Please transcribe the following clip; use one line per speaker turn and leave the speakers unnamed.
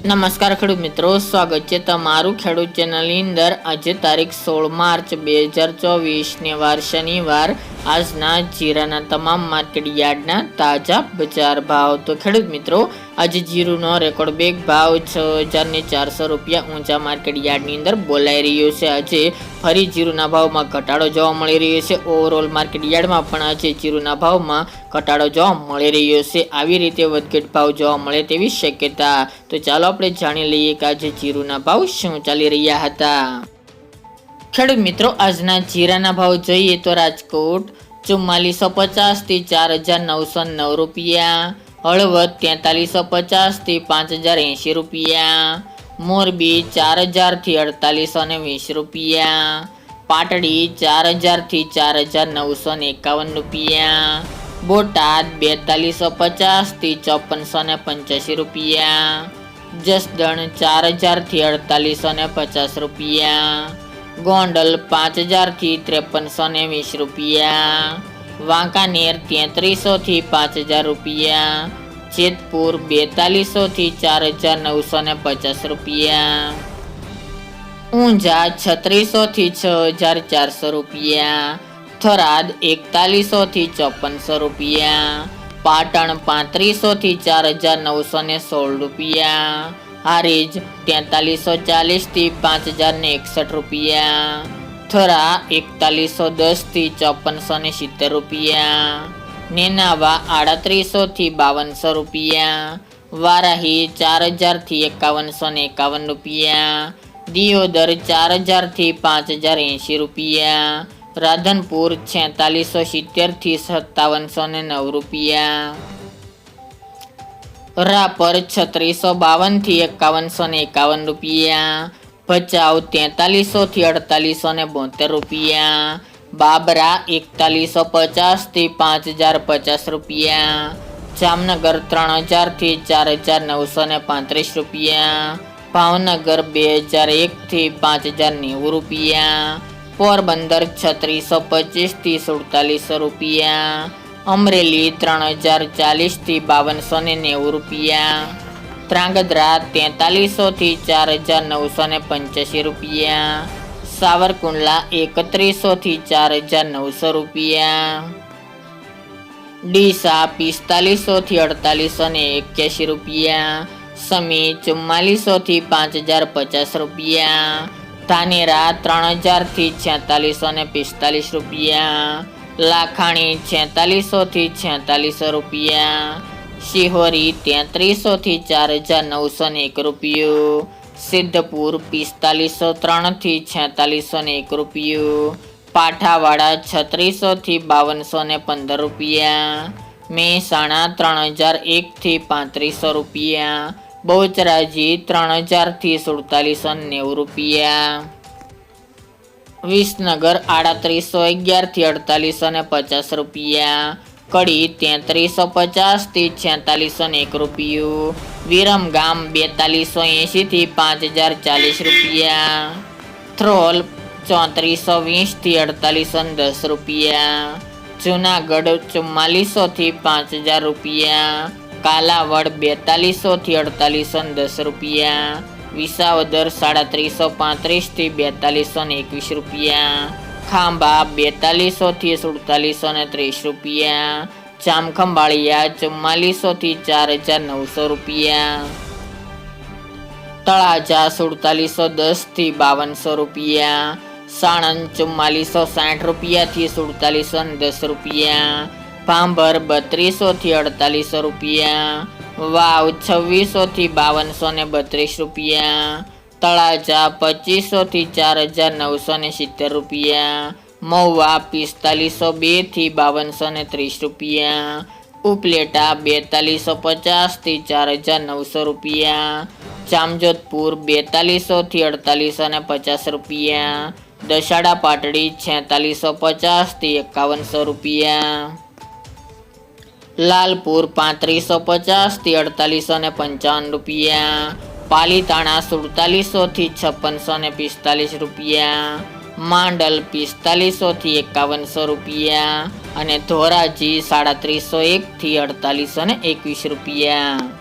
નમસ્કાર ખેડૂત મિત્રો, સ્વાગત છે તમારું ખેડૂત ચેનલની અંદર. આજે તારીખ સોળ માર્ચ બે હજાર ચોવીસને વાર શનિવાર. આજના જીરાના તમામ માર્કેટ યાર્ડના તાજા બજાર ભાવ. તો ખેડૂત મિત્રો આજે જીરુનો રેકોર્ડ બેગ ભાવ છ હજાર ને ચારસો રૂપિયા ઊંચા માર્કેટ યાર્ડની અંદર બોલાઈ રહ્યો છે. આજે ફરી જીરુના ભાવમાં ઘટાડો જોવા મળી રહ્યો છે. ઓવરઓલ માર્કેટ યાર્ડમાં પણ આજે જીરુના ભાવમાં ઘટાડો જોવા મળી રહ્યો છે. આવી રીતે વધઘટ ભાવ જોવા મળે તેવી શક્યતા. તો ચાલો આપણે જાણી લઈએ કે આજે જીરુના ભાવ શું ચાલી રહ્યા હતા. ખેડૂત મિત્રો, આજના જીરાના ભાવ જોઈએ તો રાજકોટ ચુમ્માલીસો પચાસથી ચાર હજાર નવસો નવ રૂપિયા. હળવદ તેતાલીસો પચાસથી પાંચ હજાર એંશી રૂપિયા. મોરબી ચાર હજારથી અડતાલીસો ને વીસ રૂપિયા. પાટડી ચાર હજારથી ચાર હજાર નવસો ને એકાવન રૂપિયા. બોટાદ બેતાલીસો પચાસથી ચોપનસો ને પંચ્યાસી રૂપિયા. જસદણ ચાર હજારથી અડતાલીસો ને પચાસ રૂપિયા. ગોંડલ પાંચ હજારથી ત્રેપનસો ને વીસ રૂપિયા. વાંકાનેર તેત્રીસોથી પાંચ હજાર રૂપિયા. જેતપુર બેતાલીસોથી ચાર હજાર નવસો ને પચાસ રૂપિયા. ઊંઝા છત્રીસોથી છ હજાર ચારસો રૂપિયા. થરાદ એકતાલીસોથી ચોપનસો રૂપિયા. પાટણ પાંત્રીસોથી ચાર હજાર નવસો ને સોળ રૂપિયા. હારીજ તેતાલીસો ચાલીસથી પાંચ હજાર ને એકસઠ રૂપિયા. થરા એકતાલીસો દસથી ચોપનસો ને સિત્તેર રૂપિયા. નેનાવા આડત્રીસોથી બાવનસો રૂપિયા. વારાહી ચાર હજારથી એકાવનસો ને એકાવન રૂપિયા. દિયોદર ચાર હજારથી પાંચ હજાર એંશી રૂપિયા. રાધનપુર છેતાલીસો સિત્તેરથી સત્તાવનસો ને નવ રૂપિયા. રાપર છત્રીસો બાવનથી એકાવનસો ને એકાવન રૂપિયા. ભચાઉ તેતાલીસોથી અડતાલીસો ને બોતેર રૂપિયા. બાબરા એકતાલીસો પચાસથી પાંચ હજાર પચાસ રૂપિયા. જામનગર ત્રણ હજારથી ચાર હજાર નવસો ને પાંત્રીસ રૂપિયા. ભાવનગર બે હજાર એકથી પાંચ હજાર નેવું રૂપિયા. પોરબંદર છત્રીસો પચીસથી સુડતાલીસો રૂપિયા. અમરેલી ત્રણ હજાર ચાલીસથી બાવનસો ને નેવું રૂપિયા. ત્રાંગધ્રા તેતાલીસોથી ચાર હજાર નવસો ને પંચ્યાસી રૂપિયા. સાવરકુંડલા એકત્રીસોથી ચાર હજાર નવસો રૂપિયા. ડીસા પિસ્તાલીસોથી અડતાલીસો ને એક્યાસી રૂપિયા. સમી ચુમ્માલીસોથી પાંચ હજાર પચાસ રૂપિયા. ધાનેરા ત્રણ હજારથી છેતાલીસો ને પિસ્તાલીસ રૂપિયા. લાખાણી છેતાલીસોથી છેતાલીસો રૂપિયા. શિહોરી તેત્રીસોથી ચાર હજાર નવસો ને એક રૂપિયો. સિદ્ધપુર પિસ્તાલીસો ત્રણથી છેતાલીસો ને એક રૂપિયો. પાઠાવાડા છત્રીસોથી બાવનસો ને પંદર રૂપિયા. મહેસાણા ત્રણ હજાર એકથી પાંત્રીસો રૂપિયા. બહુચરાજી ત્રણ હજારથી સુડતાલીસો નેવું રૂપિયા. વિસનગર આડત્રીસો અગિયારથી અડતાલીસો ને પચાસ રૂપિયા. કડી તેત્રીસો પચાસથી છેતાલીસો એક રૂપિયું. વિરમગામ બેતાલીસો એંશીથી પાંચ હજાર ચાલીસ રૂપિયા. થ્રોલ ચોત્રીસો વીસથી અડતાલીસો દસ રૂપિયા. જુનાગઢ ચુમ્માલીસોથી પાંચ હજાર રૂપિયા. કાલાવડ બેતાલીસોથી અડતાલીસો દસ રૂપિયા. વિસાવદર સાડત્રીસો પાંત્રીસથી બેતાલીસો એકવીસ રૂપિયા. ખાંભા બેતાલીસોથી સુડતાલીસો ને ત્રીસ રૂપિયા. જામખંભાળિયા ચુમ્માલીસોથી ચાર હજાર નવસો રૂપિયા. તળાજા સુડતાલીસો દસથી બાવનસો રૂપિયા. સાણંદ ચુમ્માલીસો સાઠ રૂપિયાથી સુડતાલીસો ને દસ રૂપિયા. ભાંભર બત્રીસોથી અડતાલીસો રૂપિયા. વાવ છવ્વીસોથી બાવનસો ને બત્રીસ રૂપિયા. તળાજા પચીસોથી ચાર હજાર નવસો ને સિત્તેર રૂપિયા. મહુવા પિસ્તાલીસો બેથી બાવનસો ને ત્રીસ રૂપિયા. ઉપલેટા બેતાલીસો પચાસથી ચાર હજાર નવસો રૂપિયા. જામજોધપુર બેતાલીસોથી અડતાલીસો ને પચાસ રૂપિયા. દશાડા પાટડી છેતાલીસો પચાસથી એકાવનસો રૂપિયા. લાલપુર પાંત્રીસો પચાસથી અડતાલીસો ને પંચાવન રૂપિયા. પાલીતાણા સુડતાલીસોથી છપ્પનસો ને પિસ્તાલીસ રૂપિયા, માંડલ પિસ્તાલીસોથી એકાવનસો રૂપિયા અને ધોરાજી સાડા સાડત્રીસો એકથી અડતાલીસો ને એકવીસ રૂપિયા.